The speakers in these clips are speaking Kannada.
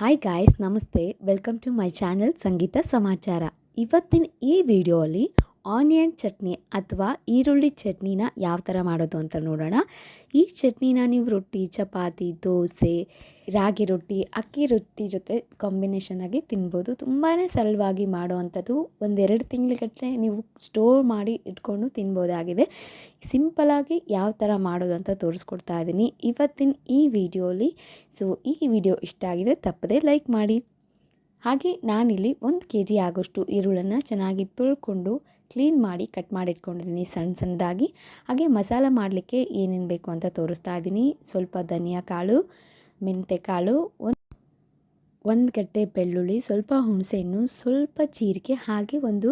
ಹಾಯ್ ಗಾಯ್ಸ್ ನಮಸ್ತೆ. ವೆಲ್ಕಮ್ ಟು ಮೈ ಚಾನೆಲ್ ಸಂಗೀತ ಸಮಾಚಾರ. ಇವತ್ತಿನ ಈ ವಿಡಿಯೋಲಿ ಆನಿಯನ್ ಚಟ್ನಿ ಅಥವಾ ಈರುಳ್ಳಿ ಚಟ್ನಿನ ಯಾವ ಥರ ಮಾಡೋದು ಅಂತ ನೋಡೋಣ. ಈ ಚಟ್ನಿನ ನೀವು ರೊಟ್ಟಿ, ಚಪಾತಿ, ದೋಸೆ, ರಾಗಿ ರೊಟ್ಟಿ, ಅಕ್ಕಿ ರೊಟ್ಟಿ ಜೊತೆ ಕಾಂಬಿನೇಷನ್ ಆಗಿ ತಿನ್ಬೋದು. ತುಂಬಾ ಸರಳವಾಗಿ ಮಾಡುವಂಥದ್ದು ಒಂದೆರಡು ತಿಂಗಳಿಗಟ್ಟಲೆ ನೀವು ಸ್ಟೋರ್ ಮಾಡಿ ಇಟ್ಕೊಂಡು ತಿನ್ಬೋದಾಗಿದೆ. ಸಿಂಪಲಾಗಿ ಯಾವ ಥರ ಮಾಡೋದು ಅಂತ ತೋರಿಸ್ಕೊಡ್ತಾ ಇದ್ದೀನಿ. ಇವತ್ತಿನ ಈ ವಿಡಿಯೋಲಿ, ಸೊ ಈ ವಿಡಿಯೋ ಇಷ್ಟ ಆಗಿದೆ ತಪ್ಪದೆ ಲೈಕ್ ಮಾಡಿ. ಹಾಗೆ ನಾನಿಲ್ಲಿ ಒಂದು ಕೆ ಜಿ ಆಗೋಷ್ಟು ಈರುಳ್ಳನ್ನು ಚೆನ್ನಾಗಿ ತೊಳ್ಕೊಂಡು ಕ್ಲೀನ್ ಮಾಡಿ ಕಟ್ ಮಾಡಿ ಇಟ್ಕೊಂಡಿದ್ದೀನಿ ಸಣ್ಣ ಸಣ್ಣದಾಗಿ. ಹಾಗೆ ಮಸಾಲ ಮಾಡಲಿಕ್ಕೆ ಏನೇನು ಬೇಕು ಅಂತ ತೋರಿಸ್ತಾ ಇದ್ದೀನಿ ಸ್ವಲ್ಪ ಧನಿಯಾ ಕಾಳು ಮೆಂತೆ ಕಾಳು, ಒಂದು ಒಂದು ಗಡ್ಡೆ ಬೆಳ್ಳುಳ್ಳಿ, ಸ್ವಲ್ಪ ಹುಣಸೆಹಣ್ಣು, ಸ್ವಲ್ಪ ಜೀರಿಗೆ, ಹಾಗೆ ಒಂದು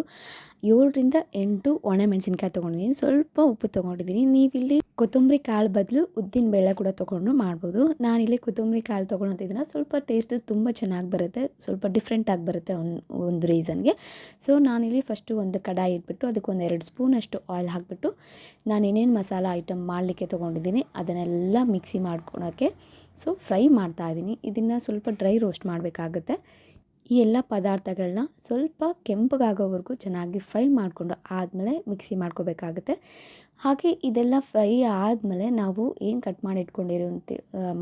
ಏಳರಿಂದ ಎಂಟು ಒಣಮೆಣಸಿನ್ಕಾಯಿ ತೊಗೊಂಡಿದ್ದೀನಿ ಸ್ವಲ್ಪ ಉಪ್ಪು ತೊಗೊಂಡಿದ್ದೀನಿ ನೀವಿಲ್ಲಿ ಕೊತ್ತಂಬರಿ ಕಾಳು ಬದಲು ಉದ್ದಿನ ಬೇಳೆ ಕೂಡ ತೊಗೊಂಡು ಮಾಡ್ಬೋದು. ನಾನಿಲ್ಲಿ ಕೊತ್ತಂಬರಿ ಕಾಳು ತೊಗೊಳೋದಿದ್ರೆ ಸ್ವಲ್ಪ ಟೇಸ್ಟ್ ತುಂಬ ಚೆನ್ನಾಗಿ ಬರುತ್ತೆ. ಸ್ವಲ್ಪ ಡಿಫ್ರೆಂಟಾಗಿ ಬರುತ್ತೆ ಒಂದು ರೀಸನ್ಗೆ ಸೊ ನಾನಿಲ್ಲಿ ಫಸ್ಟು ಒಂದು ಕಡಾಯಿ ಇಟ್ಬಿಟ್ಟು ಅದಕ್ಕೆ ಒಂದು ಎರಡು ಸ್ಪೂನಷ್ಟು ಆಯಿಲ್ ಹಾಕಿಬಿಟ್ಟು ನಾನು ಏನೇನು ಮಸಾಲ ಐಟಮ್ ಮಾಡಲಿಕ್ಕೆ ತೊಗೊಂಡಿದ್ದೀನಿ ಅದನ್ನೆಲ್ಲ ಮಿಕ್ಸಿ ಮಾಡ್ಕೊಳೋಕ್ಕೆ ಸೊ ಫ್ರೈ ಮಾಡ್ತಾ ಇದ್ದೀನಿ. ಇದನ್ನು ಸ್ವಲ್ಪ ಡ್ರೈ ರೋಸ್ಟ್ ಮಾಡಬೇಕಾಗುತ್ತೆ. ಈ ಎಲ್ಲ ಪದಾರ್ಥಗಳನ್ನ ಸ್ವಲ್ಪ ಕೆಂಪಗಾಗೋವರೆಗೂ ಚೆನ್ನಾಗಿ ಫ್ರೈ ಮಾಡಿಕೊಂಡು ಆದಮೇಲೆ ಮಿಕ್ಸಿ ಮಾಡ್ಕೋಬೇಕಾಗುತ್ತೆ. ಹಾಗೆ ಇದೆಲ್ಲ ಫ್ರೈ ಆದಮೇಲೆ ನಾವು ಏನು ಕಟ್ ಮಾಡಿ ಇಟ್ಕೊಂಡಿರೋಂಥ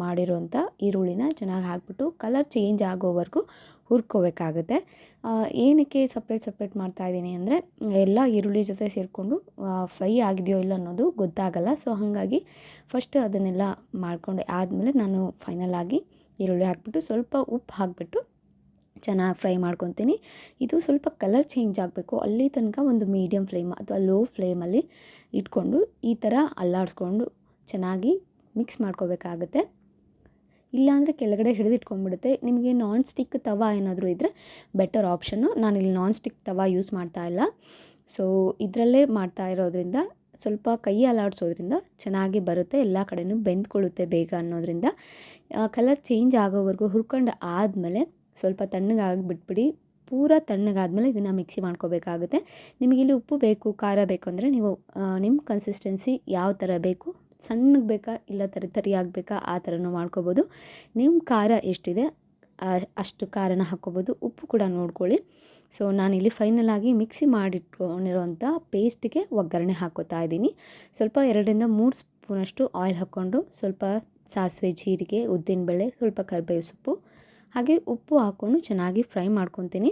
ಮಾಡಿರೋಂಥ ಈರುಳ್ಳಿನ ಚೆನ್ನಾಗಿ ಹಾಕ್ಬಿಟ್ಟು ಕಲರ್ ಚೇಂಜ್ ಆಗೋವರೆಗೂ ಹುರ್ಕೋಬೇಕಾಗುತ್ತೆ. ಏನಕ್ಕೆ ಸಪ್ರೇಟ್ ಸಪ್ರೇಟ್ ಮಾಡ್ತಾಯಿದ್ದೀನಿ ಅಂದರೆ, ಎಲ್ಲ ಈರುಳ್ಳಿ ಜೊತೆ ಸೇರಿಕೊಂಡು ಫ್ರೈ ಆಗಿದೆಯೋ ಇಲ್ಲ ಅನ್ನೋದು ಗೊತ್ತಾಗಲ್ಲ. ಸೊ, ಹಾಗಾಗಿ ಫಸ್ಟ್ ಅದನ್ನೆಲ್ಲ ಮಾಡ್ಕೊಂಡು ಆದಮೇಲೆ ನಾನು ಫೈನಲ್ ಆಗಿ ಈರುಳ್ಳಿ ಹಾಕ್ಬಿಟ್ಟು ಸ್ವಲ್ಪ ಉಪ್ಪು ಹಾಕಿಬಿಟ್ಟು ಚೆನ್ನಾಗಿ ಫ್ರೈ ಮಾಡ್ಕೊತೀನಿ. ಇದು ಸ್ವಲ್ಪ ಕಲರ್ ಚೇಂಜ್ ಆಗಬೇಕು. ಅಲ್ಲಿ ತನಕ ಒಂದು ಮೀಡಿಯಮ್ ಫ್ಲೇಮ್ ಅಥವಾ ಲೋ ಫ್ಲೇಮಲ್ಲಿ ಇಟ್ಕೊಂಡು ಈ ಥರ ಅಲ್ಲಾಡಿಸ್ಕೊಂಡು ಚೆನ್ನಾಗಿ ಮಿಕ್ಸ್ ಮಾಡ್ಕೋಬೇಕಾಗುತ್ತೆ. ಇಲ್ಲಾಂದರೆ ಕೆಳಗಡೆ ಹಿಡಿದಿಟ್ಕೊಂಡ್ಬಿಡುತ್ತೆ. ನಿಮಗೆ ನಾನ್ ಸ್ಟಿಕ್ ತವ ಏನಾದರೂ ಇದ್ದರೆ ಬೆಟರ್ ಆಪ್ಷನ್ನು ನಾನಿಲ್ಲಿ ನಾನ್ ಸ್ಟಿಕ್ ತವ ಯೂಸ್ ಮಾಡ್ತಾ ಇಲ್ಲ. ಸೊ ಇದರಲ್ಲೇ ಮಾಡ್ತಾ ಇರೋದ್ರಿಂದ, ಸ್ವಲ್ಪ ಕೈ ಅಲಾಡಿಸೋದ್ರಿಂದ ಚೆನ್ನಾಗಿ ಬರುತ್ತೆ. ಎಲ್ಲ ಕಡೆಯೂ ಬೆಂದ್ಕೊಳ್ಳುತ್ತೆ ಬೇಗ ಅನ್ನೋದ್ರಿಂದ. ಕಲರ್ ಚೇಂಜ್ ಆಗೋವರೆಗೂ ಹುರ್ಕೊಂಡು ಆದಮೇಲೆ ಸ್ವಲ್ಪ ತಣ್ಣಗಾಗಿ ಬಿಟ್ಬಿಡಿ ಪೂರ ತಣ್ಣಗಾದ್ಮೇಲೆ ಇದನ್ನು ಮಿಕ್ಸಿ ಮಾಡ್ಕೋಬೇಕಾಗುತ್ತೆ. ನಿಮಗಿಲ್ಲಿ ಉಪ್ಪು ಬೇಕು, ಖಾರ ಬೇಕು ಅಂದರೆ ನೀವು ನಿಮ್ಮ ಕನ್ಸಿಸ್ಟೆನ್ಸಿ ಯಾವ ಥರ ಬೇಕು, ಸಣ್ಣಗೆ ಬೇಕಾ ಇಲ್ಲ ತರಿ ತರಿ ಆಗಬೇಕಾ ಆ ಥರನೂ ಮಾಡ್ಕೋಬೋದು. ನಿಮ್ಮ ಖಾರ ಎಷ್ಟಿದೆ ಅಷ್ಟು ಖಾರನ ಹಾಕ್ಕೋಬೋದು. ಉಪ್ಪು ಕೂಡ ನೋಡ್ಕೊಳ್ಳಿ. ಸೊ ನಾನಿಲ್ಲಿ ಫೈನಲ್ ಆಗಿ ಮಿಕ್ಸಿ ಮಾಡಿಟ್ಕೊಂಡಿರೋಂಥ ಪೇಸ್ಟಿಗೆ ಒಗ್ಗರಣೆ ಹಾಕೋತಾ ಇದ್ದೀನಿ. ಸ್ವಲ್ಪ ಎರಡರಿಂದ ಮೂರು ಸ್ಪೂನಷ್ಟು ಆಯಿಲ್ ಹಾಕ್ಕೊಂಡು ಸ್ವಲ್ಪ ಸಾಸಿವೆ, ಜೀರಿಗೆ, ಉದ್ದಿನಬೇಳೆ, ಸ್ವಲ್ಪ ಕರಿಬೇವು ಸೊಪ್ಪು ಹಾಗೆ ಉಪ್ಪು ಹಾಕ್ಕೊಂಡು ಚೆನ್ನಾಗಿ ಫ್ರೈ ಮಾಡ್ಕೊತೀನಿ.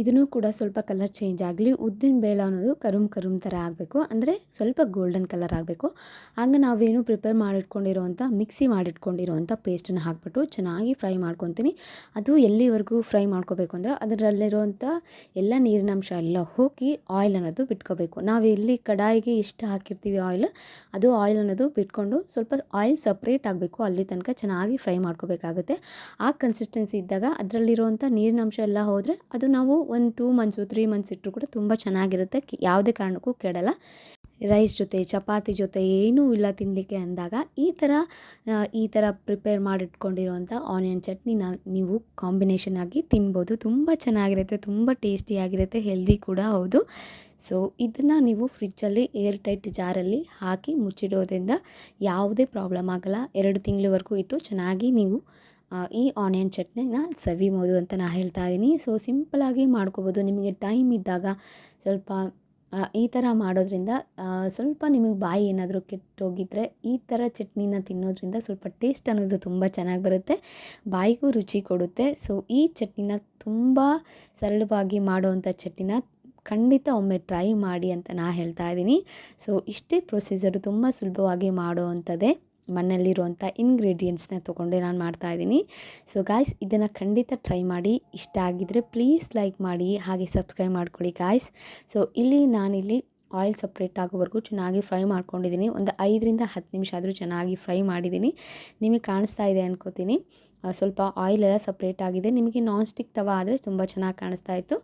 ಇದನ್ನು ಕೂಡ ಸ್ವಲ್ಪ ಕಲರ್ ಚೇಂಜ್ ಆಗಲಿ, ಉದ್ದಿನ ಬೇಳೆ ಅನ್ನೋದು ಕರುಮ್ ಕರುಮ್ ಥರ ಆಗಬೇಕು. ಅಂದರೆ ಸ್ವಲ್ಪ ಗೋಲ್ಡನ್ ಕಲರ್ ಆಗಬೇಕು. ಆಗ ನಾವೇನು ಪ್ರಿಪೇರ್ ಮಾಡಿಟ್ಕೊಂಡಿರೋವಂಥ ಮಿಕ್ಸಿ ಮಾಡಿಟ್ಕೊಂಡಿರೋವಂಥ ಪೇಸ್ಟನ್ನು ಹಾಕ್ಬಿಟ್ಟು ಚೆನ್ನಾಗಿ ಫ್ರೈ ಮಾಡ್ಕೊತೀನಿ. ಅದು ಎಲ್ಲಿವರೆಗೂ ಫ್ರೈ ಮಾಡ್ಕೋಬೇಕು ಅಂದರೆ ಅದರಲ್ಲಿರುವಂಥ ಎಲ್ಲ ನೀರಿನಂಶ ಎಲ್ಲ ಹೋಗಿ ಆಯಿಲ್ ಅನ್ನೋದು ಬಿಟ್ಕೋಬೇಕು. ನಾವು ಎಲ್ಲಿ ಕಡಾಯಿಗೆ ಎಷ್ಟು ಹಾಕಿರ್ತೀವಿ ಆಯಿಲ್ ಅದು ಆಯಿಲ್ ಅನ್ನೋದು ಬಿಟ್ಕೊಂಡು ಸ್ವಲ್ಪ ಆಯಿಲ್ ಸಪ್ರೇಟ್ ಆಗಬೇಕು. ಅಲ್ಲಿ ತನಕ ಚೆನ್ನಾಗಿ ಫ್ರೈ ಮಾಡ್ಕೋಬೇಕಾಗುತ್ತೆ. ಆ ಕನ್ಸಿಸ್ಟೆನ್ಸಿ ಇದ್ದಾಗ ಅದರಲ್ಲಿರುವಂಥ ನೀರಿನಂಶ ಎಲ್ಲ ಹೋದರೆ ಅದು ನಾವು ಒಂದು ಟೂ ಮಂತ್ಸು, ತ್ರೀ ಮಂತ್ಸ್ ಇಟ್ಟರು ಕೂಡ ತುಂಬ ಚೆನ್ನಾಗಿರುತ್ತೆ. ಯಾವುದೇ ಕಾರಣಕ್ಕೂ ಕೆಡಲ್ಲ. ರೈಸ್ ಜೊತೆ, ಚಪಾತಿ ಜೊತೆ ಏನೂ ಇಲ್ಲ ತಿನ್ನಲಿಕ್ಕೆ ಅಂದಾಗ ಈ ಥರ ಈ ಥರ ಪ್ರಿಪೇರ್ ಮಾಡಿಟ್ಕೊಂಡಿರುವಂಥ ಆನಿಯನ್ ಚಟ್ನಿನ ನೀವು ಕಾಂಬಿನೇಷನ್ ಆಗಿ ತಿನ್ಬೋದು. ತುಂಬ ಚೆನ್ನಾಗಿರುತ್ತೆ, ತುಂಬ ಟೇಸ್ಟಿಯಾಗಿರುತ್ತೆ, ಹೆಲ್ದಿ ಕೂಡ ಹೌದು. ಸೊ, ಇದನ್ನು ನೀವು ಫ್ರಿಜ್ಜಲ್ಲಿ ಏರ್ ಟೈಟ್ ಜಾರಲ್ಲಿ ಹಾಕಿ ಮುಚ್ಚಿಡೋದ್ರಿಂದ ಯಾವುದೇ ಪ್ರಾಬ್ಲಮ್ ಆಗಲ್ಲ. ಎರಡು ತಿಂಗಳವರೆಗೂ ಇಟ್ಟು ಚೆನ್ನಾಗಿ ನೀವು ಈ ಆನಿಯನ್ ಚಟ್ನಿನ ಸವಿಬೋದು ಅಂತ ನಾನು ಹೇಳ್ತಾ ಇದ್ದೀನಿ ಸೊ ಸಿಂಪಲಾಗಿ ಮಾಡ್ಕೋಬೋದು. ನಿಮಗೆ ಟೈಮ್ ಇದ್ದಾಗ ಸ್ವಲ್ಪ ಈ ಥರ ಮಾಡೋದ್ರಿಂದ ಸ್ವಲ್ಪ ನಿಮಗೆ ಬಾಯಿ ಏನಾದರೂ ಕೆಟ್ಟೋಗಿದ್ರೆ ಈ ಥರ ಚಟ್ನಿನ ತಿನ್ನೋದ್ರಿಂದ ಸ್ವಲ್ಪ ಟೇಸ್ಟ್ ಅನ್ನೋದು ತುಂಬ ಚೆನ್ನಾಗಿ ಬರುತ್ತೆ. ಬಾಯಿಗೂ ರುಚಿ ಕೊಡುತ್ತೆ. ಸೊ ಈ ಚಟ್ನಿನ ತುಂಬ ಸರಳವಾಗಿ ಮಾಡುವಂಥ ಚಟ್ನಿನ ಖಂಡಿತ ಒಮ್ಮೆ ಟ್ರೈ ಮಾಡಿ ಅಂತ ನಾನು ಹೇಳ್ತಾ ಇದ್ದೀನಿ ಸೊ ಇಷ್ಟೇ ಪ್ರೊಸೀಜರು ತುಂಬ ಸುಲಭವಾಗಿ ಮಾಡೋವಂಥದ್ದೇ ಮನೆಯಲ್ಲಿರುವಂಥ ಇಂಗ್ರೀಡಿಯೆಂಟ್ಸ್ನ ತೊಗೊಂಡೆ ನಾನು ಮಾಡ್ತಾಯಿದ್ದೀನಿ ಸೊ ಗಾಯ್ಸ್ ಇದನ್ನು ಖಂಡಿತ ಟ್ರೈ ಮಾಡಿ. ಇಷ್ಟ ಆಗಿದ್ದರೆ ಪ್ಲೀಸ್ ಲೈಕ್ ಮಾಡಿ. ಹಾಗೆ ಸಬ್ಸ್ಕ್ರೈಬ್ ಮಾಡ್ಕೊಳ್ಳಿ ಗಾಯ್ಸ್ ಸೊ ಇಲ್ಲಿ ನಾನಿಲ್ಲಿ ಆಯಿಲ್ ಸಪ್ರೇಟ್ ಆಗೋವರೆಗೂ ಚೆನ್ನಾಗಿ ಫ್ರೈ ಮಾಡ್ಕೊಂಡಿದ್ದೀನಿ. ಒಂದು ಐದರಿಂದ ಹತ್ತು ನಿಮಿಷ ಆದರೂ ಚೆನ್ನಾಗಿ ಫ್ರೈ ಮಾಡಿದ್ದೀನಿ. ನಿಮಗೆ ಕಾಣಿಸ್ತಾ ಇದೆ ಅನ್ಕೋತೀನಿ. ಸ್ವಲ್ಪ ಆಯಿಲ್ ಎಲ್ಲ ಸಪ್ರೇಟ್ ಆಗಿದೆ. ನಿಮಗೆ ನಾನ್ ಸ್ಟಿಕ್ ತವ ಆದರೆ ತುಂಬ ಚೆನ್ನಾಗಿ ಕಾಣಿಸ್ತಾ ಇತ್ತು.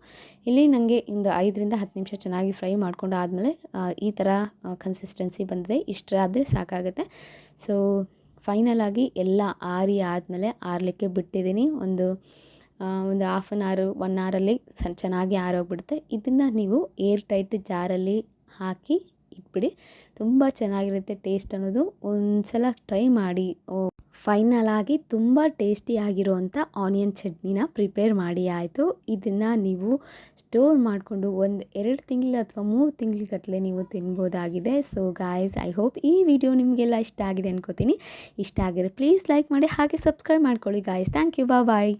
ಇಲ್ಲಿ ನನಗೆ ಒಂದು ಐದರಿಂದ ಹತ್ತು ನಿಮಿಷ ಚೆನ್ನಾಗಿ ಫ್ರೈ ಮಾಡಿಕೊಂಡು ಆದಮೇಲೆ ಈ ಥರ ಕನ್ಸಿಸ್ಟೆನ್ಸಿ ಬಂದಿದೆ. ಇಷ್ಟಾದರೆ ಸಾಕಾಗುತ್ತೆ. ಸೊ ಫೈನಲ್ ಆಗಿ ಎಲ್ಲ ಆರಿ ಆದಮೇಲೆ ಆರಲಿಕ್ಕೆ ಬಿಟ್ಟಿದ್ದೀನಿ. ಒಂದು ಒಂದು ಹಾಫ್ ಆನ್ ಅವರ್ ಒನ್ ಅವರಲ್ಲಿ ಚೆನ್ನಾಗಿ ಆರೋಗ್ಬಿಡುತ್ತೆ. ಇದನ್ನು ನೀವು ಏರ್ ಟೈಟ್ ಜಾರಲ್ಲಿ ಹಾಕಿ ಇಟ್ಬಿಡಿ. ತುಂಬ ಚೆನ್ನಾಗಿರುತ್ತೆ ಟೇಸ್ಟ್ ಅನ್ನೋದು. ಒಂದು ಸಲ ಟ್ರೈ ಮಾಡಿ ಫೈನಲ್ ಆಗಿ ತುಂಬ ಟೇಸ್ಟಿಯಾಗಿರುವಂಥ ಆನಿಯನ್ ಚಟ್ನಿನ ಪ್ರಿಪೇರ್ ಮಾಡಿ ಆಯಿತು. ಇದನ್ನು ನೀವು ಸ್ಟೋರ್ ಮಾಡಿಕೊಂಡು ಒಂದು ಎರಡು ತಿಂಗಳು ಅಥವಾ ಮೂರು ತಿಂಗ್ಳುಗಟ್ಟಲೆ ನೀವು ತಿನ್ಬೋದಾಗಿದೆ. ಸೊ ಗಾಯ್ಸ್ ಐ ಹೋಪ್ ಈ ವಿಡಿಯೋ ನಿಮಗೆಲ್ಲ ಇಷ್ಟ ಆಗಿದೆ ಅನ್ಕೋತೀನಿ. ಇಷ್ಟ ಆಗಿದೆ ಪ್ಲೀಸ್ ಲೈಕ್ ಮಾಡಿ ಹಾಗೆ ಸಬ್ಸ್ಕ್ರೈಬ್ ಮಾಡ್ಕೊಳ್ಳಿ ಗಾಯ್ಸ್ ಥ್ಯಾಂಕ್ ಯು ಬಾ ಬಾಯ್